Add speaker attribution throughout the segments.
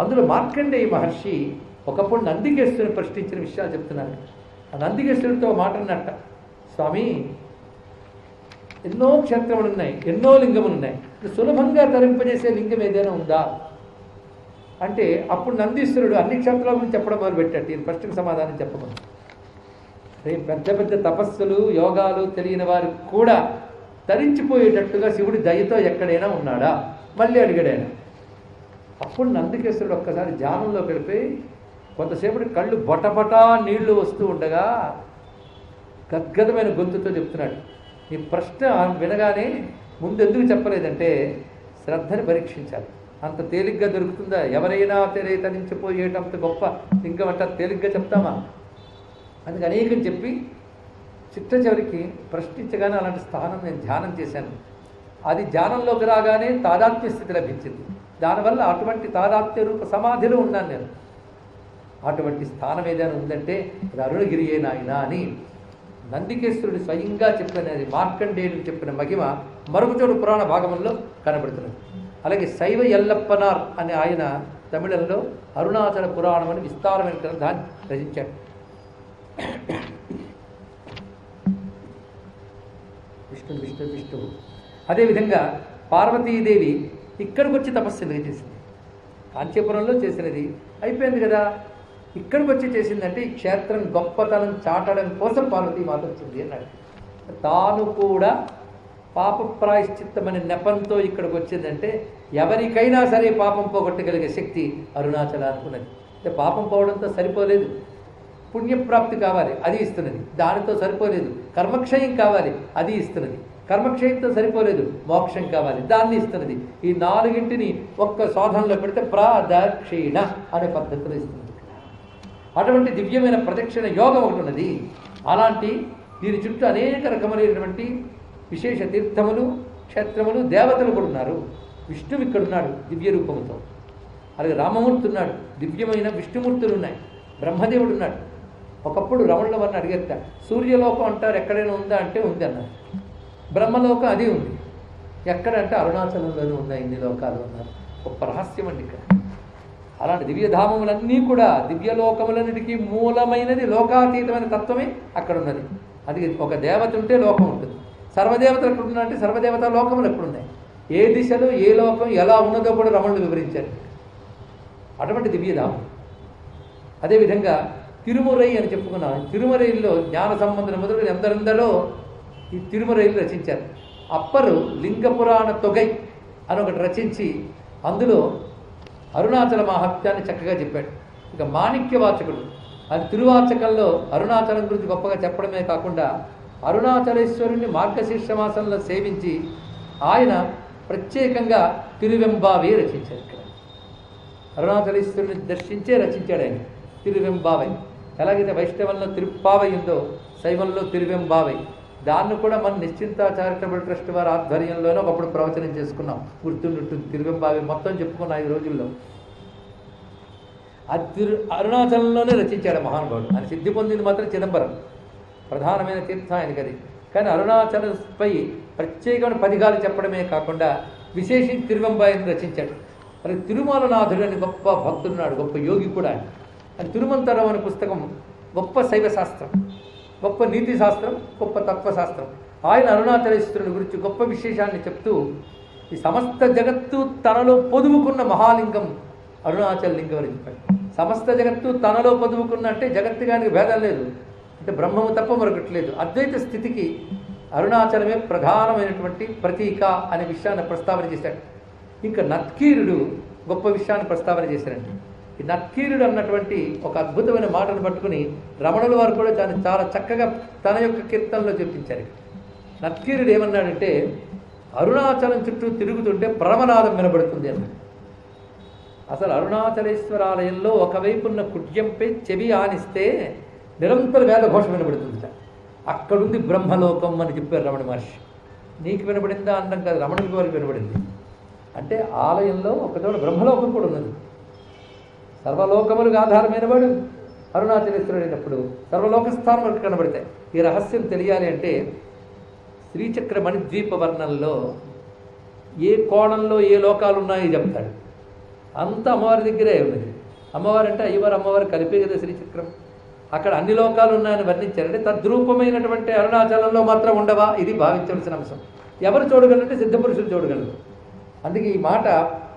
Speaker 1: అందులో మార్కండేయ మహర్షి ఒకప్పుడు నందికేశ్వరుని ప్రశ్నించిన విషయాలు చెప్తున్నారు. ఆ నందికేశ్వరుడితో మాట అన్నట్ట. స్వామి ఎన్నో క్షేత్రములు ఉన్నాయి ఎన్నో లింగములు ఉన్నాయి. సులభంగా తరింపజేసే లింగం ఏదైనా ఉందా? అంటే అప్పుడు నందీశ్వరుడు అన్ని క్షేత్రాల గురించి చెప్పడం మొదలుపెట్టాడు. ఈయన ప్రశ్నకు సమాధానం చెప్పమని. రేపు పెద్ద పెద్ద తపస్సులు యోగాలు తెలియని వారు కూడా తరించిపోయేటట్టుగా శివుడి దయతో ఎక్కడైనా ఉన్నాడా? మళ్ళీ అడిగాడు ఆయన. అప్పుడు నందికేశ్వరుడు ఒక్కసారి ధ్యానంలో వెళ్ళిపోయి కొంతసేపటి కళ్ళు బొటబటా నీళ్ళు వస్తూ ఉండగా గద్గదమైన గొంతుతో చెప్తున్నాడు. ఈ ప్రశ్న వినగానే ముందు ఎందుకు చెప్పలేదంటే శ్రద్ధని పరీక్షించాలి. అంత తేలిగ్గా దొరుకుతుందా? ఎవరైనా తెరే తరించిపోయేటంత గొప్ప లింగం అంటే తేలిగ్గా చెప్తామా? అందుకు అనేకం చెప్పి చిట్ట చివరికి ప్రశ్నించగానే అలాంటి స్థానం నేను ధ్యానం చేశాను. అది ధ్యానంలోకి రాగానే తాదాత్మ్య స్థితి లభించింది. దానివల్ల అటువంటి తాదాత్య రూప సమాధిలో ఉన్నాను నేను. అటువంటి స్థానం ఏదైనా ఉందంటే అది అరుణగిరియే నాయన అని నందికేశ్వరుడు స్వయంగా చెప్పినది మార్కండేయుడు చెప్పిన మహిమ మరొకచోటు పురాణ భాగంలో కనబడుతున్నది. అలాగే శైవ ఎల్లప్పనార్ అనే ఆయన తమిళంలో అరుణాచల పురాణం అని విస్తారమైన గ్రంథాన్ని రచించాడు. విష్ణు విష్ణు విష్ణువు. అదేవిధంగా పార్వతీదేవి ఇక్కడికి వచ్చి తపస్సు ఎందుకు చేసింది? కాంచీపురంలో చేసినది అయిపోయింది కదా. ఇక్కడికి వచ్చి చేసిందంటే ఈ క్షేత్రం గొప్పతనం చాటడం కోసం పార్వతీమాత వచ్చింది అన్నాడు. తాను కూడా పాప ప్రాయశ్చిత్తమనే నెపంతో ఇక్కడికి వచ్చిందంటే ఎవరికైనా సరే పాపం పోగొట్టగలిగే శక్తి అరుణాచల అనుకున్నది. అంటే పాపం పోవడంతో సరిపోలేదు. పుణ్యప్రాప్తి కావాలి అది ఇస్తున్నది. దానితో సరిపోలేదు. కర్మక్షయం కావాలి అది ఇస్తున్నది. కర్మక్షయంతో సరిపోలేదు మోక్షం కావాలి దాన్ని ఇస్తున్నది. ఈ నాలుగింటిని ఒక్క సాధనలో పెడితే ప్రాదక్షిణ అనే పద్ధతిలో ఇస్తుంది అటువంటి దివ్యమైన ప్రదక్షిణ యోగం ఒకటి ఉన్నది. అలాంటి దీని చుట్టూ అనేక రకములైనటువంటి విశేష తీర్థములు క్షేత్రములు దేవతలు కూడా ఉన్నారు. విష్ణువు ఇక్కడ ఉన్నాడు దివ్య రూపముతో. అలాగే రామమూర్తి ఉన్నాడు దివ్యమైన విష్ణుమూర్తులు ఉన్నాయి. బ్రహ్మదేవుడు ఉన్నాడు. ఒకప్పుడు రమణుల వారిని అడిగేస్తా సూర్యలోకం అంటారు ఎక్కడైనా ఉందా అంటే ఉంది అన్నారు. బ్రహ్మలోకం అది ఉంది. ఎక్కడంటే అరుణాచలంలోనే ఉన్నాయి ఇన్ని లోకాలు ఉన్నారు గొప్ప రహస్యం అండి ఇక్కడ. అలాంటి దివ్యధామములన్నీ కూడా దివ్యలోకములన్నిటికీ మూలమైనది లోకాతీతమైన తత్వమే అక్కడ ఉన్నది అది ఒక దేవత ఉంటే లోకం ఉంటుంది. సర్వదేవతలు ఎక్కడ ఉన్నారంటే సర్వదేవత లోకములు ఎక్కడున్నాయి. ఏ దిశలో ఏ లోకం ఎలా ఉన్నదో కూడా రమణులు వివరించారు అటువంటి దివ్యధామం. అదేవిధంగా తిరుమురై అని చెప్పుకున్నాం. తిరుమరైలో జ్ఞాన సంబంధం మొదలు ఎందరెందరో ఈ తిరుమరైలు రచించారు. అప్పరు లింగపురాణ తొగై అని ఒకటి రచించి అందులో అరుణాచల మహాత్యాన్ని చక్కగా చెప్పాడు. ఇక మాణిక్యవాచకుడు అది తిరువాచకంలో అరుణాచలం గురించి గొప్పగా చెప్పడమే కాకుండా అరుణాచలేశ్వరుణ్ణి మార్గశీర్ష మాసంలో సేవించి ఆయన ప్రత్యేకంగా తిరువెంబావి రచించారు ఇక్కడ. అరుణాచలేశ్వరుని దర్శించే రచించాడు ఆయన తిరువెంబావై. ఎలాగైతే వైష్ణవంలో తిరుప్పావై ఉందో శైవంలో తిరువెంబావై. దాన్ని కూడా మన నిశ్చింత చారిటబుల్ ట్రస్ట్ వారి ఆధ్వర్యంలోనే ఒకప్పుడు ప్రవచనం చేసుకున్నాం. గుర్తుండు తిరుగంబావి మొత్తం చెప్పుకున్నాం ఐదు రోజుల్లో. అది తిరు అరుణాచలంలోనే రచించాడు మహానుభావుడు. ఆయన సిద్ధి పొందింది మాత్రం చిదంబరం. ప్రధానమైన తీర్థం ఆయనకి అది. కానీ అరుణాచలంపై ప్రత్యేకమైన పదిగాలు చెప్పడమే కాకుండా విశేషించి తిరువంబాయిని రచించాడు. మరి తిరుమలనాథుడు అని గొప్ప భక్తుడున్నాడు. గొప్ప యోగి కూడా ఆయన. అని తిరుమంతరం అనే పుస్తకం గొప్ప శైవ శాస్త్రం. గొప్ప నీతి శాస్త్రం గొప్ప తత్వశాస్త్రం ఆయన అరుణాచలేశ్వరుని గురించి గొప్ప విశేషాన్ని చెప్తూ ఈ సమస్త జగత్తు తనలో పొదువుకున్న మహాలింగం అరుణాచల లింగం అని చెప్పాడు. సమస్త జగత్తు తనలో పొదువుకున్న అంటే జగత్తు గానికి భేదం లేదు. అంటే బ్రహ్మము తప్ప మరొకటి లేదు. అద్వైత స్థితికి అరుణాచలమే ప్రధానమైనటువంటి ప్రతీక అనే విషయాన్ని ప్రస్తావన చేశాడు. ఇంకా నత్కీరుడు గొప్ప విషయాన్ని ప్రస్తావన చేశారండి ఈ అన్నటువంటి ఒక అద్భుతమైన మాటను పట్టుకుని రమణుల వారు కూడా దాన్ని చాలా చక్కగా తన యొక్క కీర్తనలో చెప్పించారు నక్కీరుడు ఏమన్నాడంటే అరుణాచలం చుట్టూ తిరుగుతుంటే ప్రమనాదం వినబడుతుంది అన్నాడు. అసలు అరుణాచలేశ్వరాలయంలో ఒకవైపు ఉన్న కుడ్యంపై చెవి ఆనిస్తే నిరంతర వేదఘోష వినబడుతుంది అక్కడుంది బ్రహ్మలోకం అని చెప్పారు రమణ మహర్షి. నీకు వినబడిందా? అన్నం కాదు రమణుడి వారికి వినబడింది. అంటే ఆలయంలో ఒకచోట బ్రహ్మలోకం కూడా ఉన్నది. సర్వలోకములకు ఆధారమైన వాడు అరుణాచలేశ్వరుడు అయినప్పుడు సర్వలోక స్థానములకు కనబడతాయి ఈ రహస్యం తెలియాలి అంటే శ్రీచక్ర మణిద్వీప వర్ణంలో ఏ కోణంలో ఏ లోకాలు ఉన్నాయో చెప్తాడు. అంత అమ్మవారి దగ్గరే ఉన్నది. అమ్మవారు అంటే అయ్యవారు అమ్మవారు కలిపే కదా శ్రీచక్రం. అక్కడ అన్ని లోకాలు ఉన్నాయని వర్ణించారంటే తద్రూపమైనటువంటి అరుణాచలంలో మాత్రం ఉండవా? ఇది భావించవలసిన అంశం. ఎవరు చూడగలంటే సిద్ధపురుషులు చూడగలరు. అందుకే ఈ మాట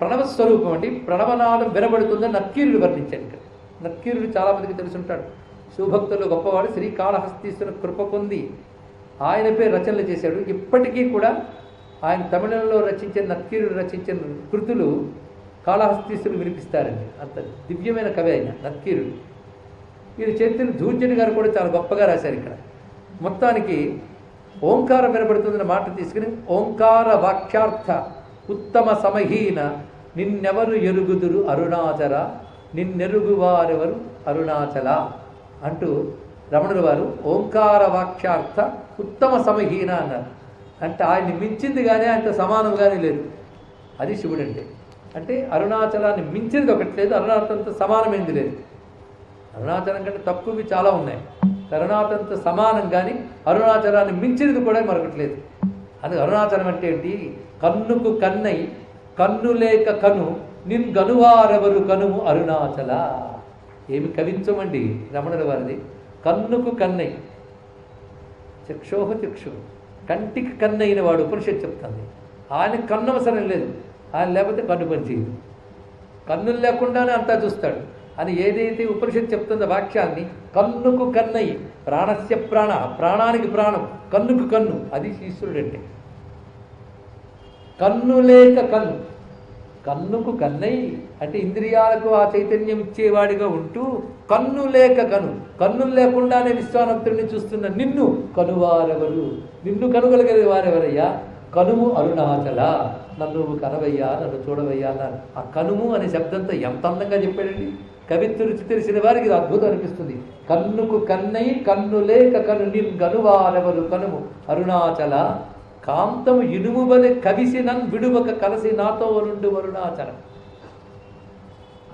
Speaker 1: ప్రణవ స్వరూపం అండి. ప్రణవనాదం వినబడుతుందని నక్కీరుడు వర్ణించాడు ఇక్కడ. నక్కీరుడు చాలా మందికి తెలుసుంటాడు. శివభక్తులు గొప్పవాడు శ్రీకాళహస్తీశ్వర కృప పొంది ఆయన పేరు రచనలు చేశాడు. ఇప్పటికీ కూడా ఆయన తమిళంలో రచించిన నక్కీరుడు రచించిన కృతులు కాళహస్తీశ్వరులు వినిపిస్తారండి. అంత దివ్యమైన కవి ఆయన నక్కీరుడు వీరి చేతులు ధూర్జని గారు కూడా చాలా గొప్పగా రాశారు ఇక్కడ. మొత్తానికి ఓంకారం వినబడుతుందన్న మాట తీసుకుని ఓంకార వాక్యార్థ ఉత్తమ సమహీన నిన్నెవరు ఎరుగుదురు అరుణాచల నిన్నెరుగువారెవరు అరుణాచల అంటూ రమణుల వారు ఓంకార వాక్యార్థ ఉత్తమ సమహీన అన్నారు. అంటే ఆయన్ని మించింది కానీ ఆయనతో సమానం కానీ లేదు. అది శివుడు అంటే అంటే అరుణాచలాన్ని మించినది ఒకటి లేదు అరుణాచలంతో సమానమైంది లేదు. అరుణాచలం కంటే తక్కువవి చాలా ఉన్నాయి. అరుణాచలంతో సమానం కానీ అరుణాచలాన్ని మించినది కూడా మరొకటి లేదు. అది అరుణాచలం అంటే ఏంటి? కన్నుకు కన్నై కన్ను లేక కను నిన్ గనువారెవరు కనుము అరుణాచల. ఏమి కవించమండి రమణుల వారిది? కన్నుకు కన్నై. చక్షోహ చక్షు. కంటికి కన్నైన వాడు ఉపనిషత్తు చెప్తుంది. ఆయన కన్ను అవసరం లేదు. ఆయన లేకపోతే కన్ను పనిచేయదు. కన్నులు లేకుండానే అంతా చూస్తాడు. అని ఏదైతే ఉపనిషత్ చెప్తుందో వాక్యాన్ని కన్నుకు కన్నయ్యి ప్రాణస్య ప్రాణ ప్రాణానికి ప్రాణం కన్నుకు కన్ను అది ఈశ్వరుడు అంటే కన్ను లేక కన్ను కన్నుకు కన్నయ్యి అంటే ఇంద్రియాలకు ఆ చైతన్యం ఇచ్చేవాడిగా ఉంటూ కన్ను లేక కను కన్నులు లేకుండానే విశ్వానంతుడిని చూస్తున్న నిన్ను కనువారెవరు? నిన్ను కనుగలిగేది వారెవరయ్యా? కనుము అరుణాచల. నన్ను కనవయ్యా నన్ను చూడవయ్యా అన్నారు ఆ కనుము అనే శబ్దంతో ఎంత అందంగా చెప్పాడండి? కవిత్వ రుచి తెలిసిన వారికి ఇది అద్భుతం అనిపిస్తుంది. కన్నుకు కన్నై కన్ను లేక కను నిన్ కనువారెవరు కనుము? అరుణాచల కాంతము ఇనుము బలె కవిసి నన్ విడువక కలసి నాతో నుండి అరుణాచల.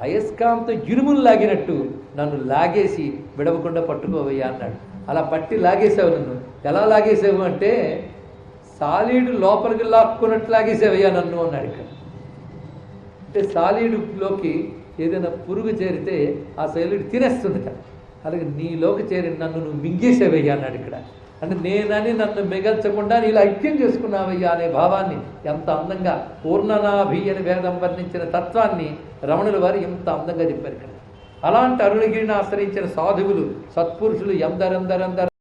Speaker 1: అయస్కాంతం ఇనుమును లాగినట్టు నన్ను లాగేసి విడవకుండా పట్టుకోవయ్యా అన్నాడు. అలా పట్టి లాగేసావు నన్ను. ఎలా లాగేసావు అంటే సాలీడు లోపలికి లాక్కున్నట్టు లాగేసావయ్యా నన్ను అన్నాడు ఇక్కడ. అంటే సాలీడులోకి ఏదైనా పురుగు చేరితే ఆ శైలుడు తినేస్తుందట. అలాగే నీలోకి చేరి నన్ను నువ్వు మింగేసేవయ్యా అన్నాడు ఇక్కడ. అంటే నేనని నన్ను మిగల్చకుండా నీలా ఐక్యం చేసుకున్నావయ్యా అనే భావాన్ని ఎంత అందంగా పూర్ణనాభి అని వేదం వర్ణించిన తత్వాన్ని రమణుల వారు ఎంత అందంగా చెప్పారు ఇక్కడ. అలాంటి అరుణగిరిని ఆశ్రయించిన సాధువులు సత్పురుషులు ఎందరెందరెందరు